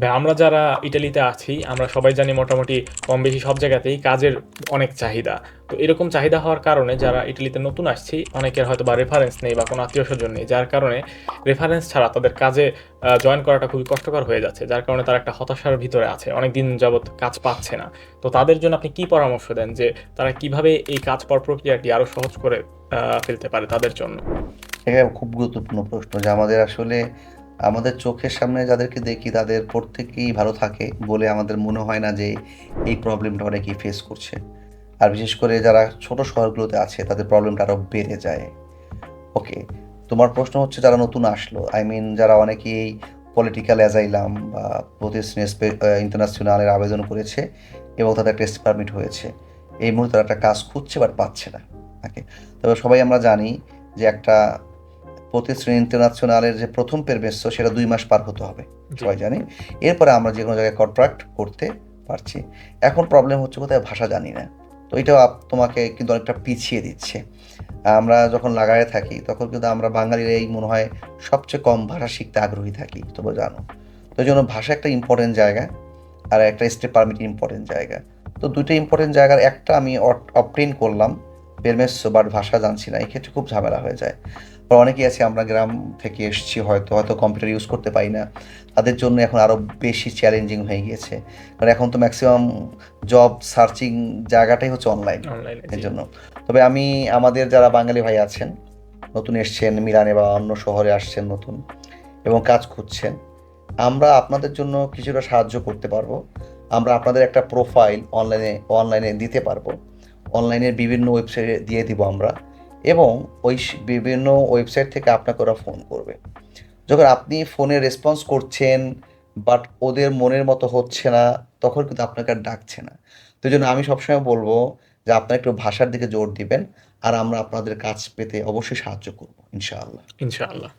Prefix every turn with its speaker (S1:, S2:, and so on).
S1: ভাই, আমরা যারা ইটালিতে আছি, আমরা সবাই জানি মোটামুটি কম বেশি সব জায়গাতেই কাজের অনেক চাহিদা। তো এরকম চাহিদা হওয়ার কারণে যারা ইটালিতে নতুন আসছি, অনেকের হয়তো বা রেফারেন্স নেই বা কোনো আত্মীয় স্বজন নেই, যার কারণে রেফারেন্স ছাড়া তাদের কাজে জয়েন করাটা খুবই কষ্টকর হয়ে যাচ্ছে, যার কারণে তারা একটা হতাশার ভিতরে আছে অনেক দিন যাবৎ কাজ পাচ্ছে না। তো তাদের জন্য আপনি কি পরামর্শ দেন যে তারা কীভাবে এই কাজ পাওয়ার প্রক্রিয়াটি আরও সহজ করে ফেলতে পারে তাদের জন্য?
S2: এটা খুব গুরুত্বপূর্ণ প্রশ্ন যে আমাদের আসলে আমাদের চোখের সামনে যাদেরকে দেখি তাদের প্রত্যেকেই ভালো থাকে বলে আমাদের মনে হয় না যে এই প্রবলেমটা অনেকেই ফেস করছে। আর বিশেষ করে যারা ছোট শহরগুলোতে আছে, তাদের প্রবলেমটা আরও বেড়ে যায়। ওকে তোমার প্রশ্ন হচ্ছে যারা নতুন আসলো আই মিন যারা অনেকেই পলিটিক্যাল অ্যাজাইলাম বা প্রতিষ্ঠানে ইন্টারন্যাশনালের আবেদন করেছে এবং তাদের টেস্ট পারমিট হয়েছে, এই মুহূর্তে তারা একটা কাজ খুঁজছে বাট পাচ্ছে না। ওকে তবে সবাই আমরা জানি যে একটা প্রতিশ্রুতি ইন্টারন্যাশনালের যে প্রথম পেরমেস্য সেটা দুই মাস পার হতে হবে। সবাই জানি? এরপরে আমরা যে কোনো জায়গায় কন্ট্রাক্ট করতে পারছি। এখন প্রবলেম হচ্ছে কোথায়? ভাষা জানি না। তো এটাও তোমাকে কিন্তু অনেকটা পিছিয়ে দিচ্ছে। আমরা যখন লাগায়ে থাকি তখন কিন্তু আমরা বাঙালির এই মনে হয় সবচেয়ে কম ভাষা শিখতে আগ্রহী থাকি তবে জানো। তো জন্য ভাষা একটা ইম্পর্টেন্ট জায়গা আর একটা স্টে পারমিট ইম্পর্টেন্ট জায়গা। তো দুটো ইম্পর্টেন্ট জায়গার একটা আমি অপটেন করলাম। পেরমেস্য বাট ভাষা জানছি না এক্ষেত্রে খুব ঝামেলা হয়ে যায়। বা অনেকেই আছে আমরা গ্রাম থেকে এসেছি হয়তো হয়তো কম্পিউটার ইউজ করতে পারি না। তাদের জন্য এখন আরও বেশি চ্যালেঞ্জিং হয়ে গিয়েছে। কারণ এখন তো ম্যাক্সিমাম জব সার্চিং জায়গাটাই হচ্ছে অনলাইন
S1: অনলাইনে
S2: এর জন্য। তবে আমি আমাদের যারা বাঙালি ভাই আছেন নতুন এসছেন মিলানে বা অন্য শহরে আসছেন নতুন এবং কাজ খুঁজছেন আমরা আপনাদের জন্য কিছুটা সাহায্য করতে পারব। আমরা আপনাদের একটা প্রোফাইল অনলাইনে অনলাইনে দিতে পারব। অনলাইনের বিভিন্ন ওয়েবসাইটে দিয়ে দিব আমরা এবং ওই বিভিন্ন ওয়েবসাইট থেকে আপনাকে ওরা ফোন করবে। যখন আপনি ফোনে রেসপন্স করছেন, বাট ওদের মনের মতো হচ্ছে না, তখন কিন্তু আপনাকে আর ডাকছে না। তো জন্য আমি সবসময় বলব যে আপনারা একটু ভাষার দিকে জোর দিবেন, আর আমরা আপনাদের কাজ পেতে অবশ্যই সাহায্য করব, ইনশাআল্লাহ।
S1: ইনশাআল্লাহ।